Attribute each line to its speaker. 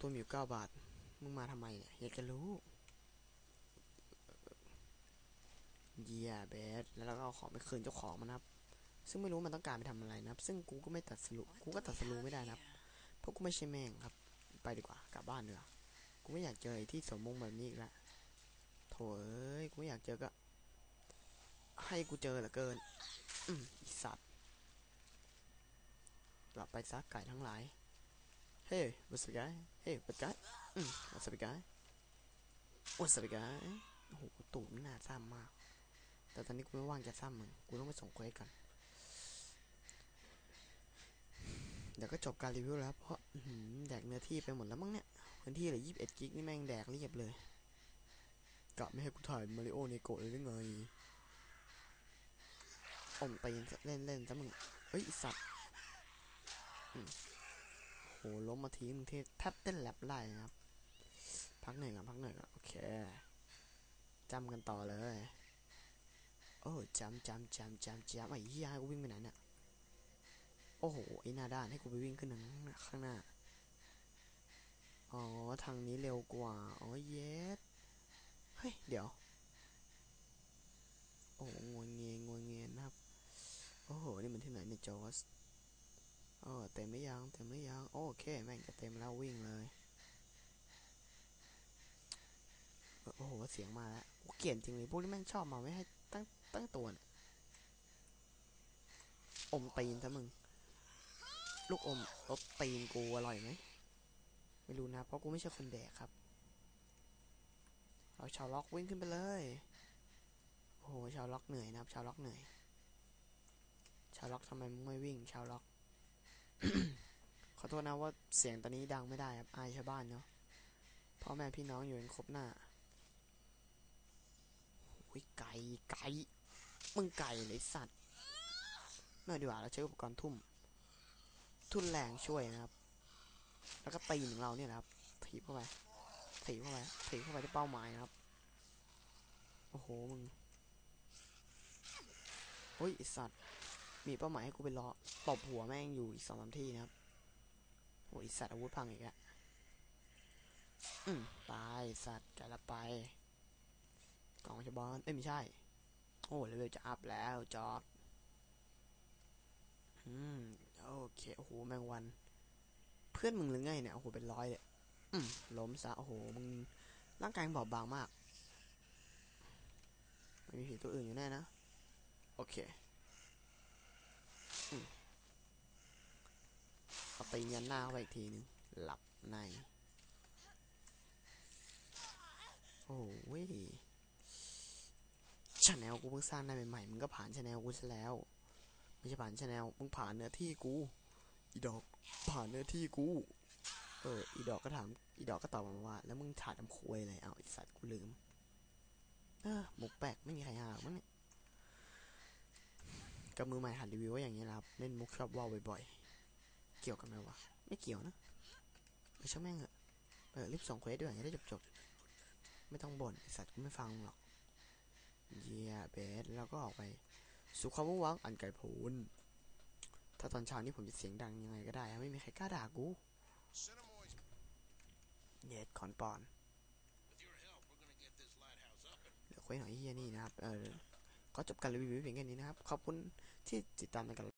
Speaker 1: ตัวมีอยู่เก้าบาท มึงมาทำไมเนี่ยอยากจะรู้เยียเบสแล้วเราก็เอาของไปคืนเจ้าของมันนะครับ ซึ่งไม่รู้มันต้องการไปทำอะไรนะครับ ซึ่งกูก็ไม่ตัดสรุกูก็ตัดสรุไม่ได้นะครับ เพราะกูไม่ใช่แม่งครับ ไปดีกว่ากลับบ้านเถอะกูไม่อยากเจอไอ้ที่สมมงแบบนี้อีกล้วโถเอ้ยกูไม่อยากเจอก็ ให้กูเจอเหลือเกิน อืมอีสัตว์กลับไปซักไก่ทั้งหลาย เฮ้ย what's up guy เฮ้ย what's up อืม what's up guy what's up guy โอ้โหตูดมันน่าซ้ำมาก แต่ตอนนี้กูไม่ว่างจะซ้ำมึง กูต้องไปส่งเควสก่อน เดี๋ยวก็จบการรีวิวแล้ว เพราะหือแดกเนื้อที่ไปหมดแล้วมั้งเนี่ย พื้นที่เหลือ21กิกนี่แม่งแดกเรียบเลย กะไม่ให้กูถ่ายมาริโอเนโกะเลยหรือไงอมตีนเล่นเล่นซะมึง เฮ้ยสัตว์ โหล้มมาทีมึงเทแทบเต้นแลบไล่นะครับ พักหน่อยก่อนพักหน่อยก่อนโอเคจำกันต่อเลย โอ้จำจำจำจำจำไอ้เหี้ยให้กูวิ่งไปไหนเนี่ยโอ้โหไอ้หน้าด้านให้กูไปวิ่งขึ้นทางข้างหน้าอ๋อทางนี้เร็วกว่าอ๋อเยสเฮ้ยเดี๋ยว โอ้โหงวงเงียงวงเงียนะครับ โอ้โห นี่มันที่ไหนเนี่ยจอส เออเต็มไม่ยังเต็มไม่ยังโอเคแม่งจะเต็มแล้ววิ่งเลยโอ้โหเสียงมาแล้วกูเกลียดจริงเลยพวกนี้แม่งชอบมาไม่ให้ตั้งตั้งตัวเนี่ยอมตีนซะมึง ลูกอมรสตีนกูอร่อยไหมไม่รู้นะเพราะกูไม่ใช่คนแดกครับ เอาชาวล็อกวิ่งขึ้นไปเลยโอ้โหชาวล็อกเหนื่อยนะครับชาวล็อกเหนื่อยชาวล็อกทำไมมึงไม่วิ่งชาวล็อก ขอโทษนะว่าเสียงตอนนี้ดังไม่ได้ครับอายชาวบ้านเนาะพ่อแม่พี่น้องอยู่กันครบหน้าโอ้ยไก่ไก่มึงไก่เลยสัตว์เมื่อดีกว่าเราใช้อุปกรณ์ทุ่ม ทุ่นแรงช่วยนะครับ แล้วก็ตีหนึ่งเราเนี่ยนะครับถีบเข้าไปถีบเข้าไปถีบเข้าไปที่เป้าหมายนะครับ โอ้โหมึงเฮ้ยไอสัตว์ มีเป้าหมายให้กูไปรอตบหัวแม่งอยู่อีกสองสามที่นะครับโอ้ยสัตว์อาวุธพังอีกแล้วอืมตายสัตว์จะละไป กล่องชบอนเอ้ยไม่ใช่ โอ้เลเวลจะอัพแล้วจอดอืมโอเคโอ้โหแมงวัน เพื่อนมึงหรือไงเนี่ยโอ้โหเป็นร้อยเลยอืมล้มซะโอ้โหมึงร่างกายมึงบอบบางมากไม่มีผีตัวอื่นอยู่แน่นะ โอเค อืมเอา ตียันหน้าเข้าไปอีกทีนึง หลับใน โอ้ยชาแนลกูเพิ่งสร้างได้ใหม่ๆมึงก็ผ่านชาแนลกูซะแล้ว ไม่ใช่ผ่านชาแนลมึงผ่านเนื้อที่กู อีดอกผ่านเนื้อที่กู เออ อีดอกก็ถาม อีดอกก็ตอบมาว่า แล้วมึงถ่ายทำควยอะไรเอาไอสัตว์กูลืม เออหมกแปลกไม่มีใครหามั้งเนี่ยกับมือใหม่หัดรีวิวว่าอย่างนี้นะครับ เล่นมุกชอบว่าวบ่อยๆ เกี่ยวกันไหมวะ ไม่เกี่ยวนะไม่ช่างแม่งเหอะเออรีบส่งเควสด้วยจะได้จบๆ ไม่ต้องบ่นไอสัตว์กูไม่ฟังหรอก เยียเบสแล้วก็ออกไป สู่ความว่างอันไกลโพ้นถ้าตอนเช้านี้ผมจะเสียงดังยังไงก็ได้ ไม่มีใครกล้าด่ากูเย็ดขอนปอนเหลือควสหน่อยเฮียนี่นะครับ เออขอจบการรีวิวเพียงแค่นี้นะครับ ขอบคุณที่ติดตามในการ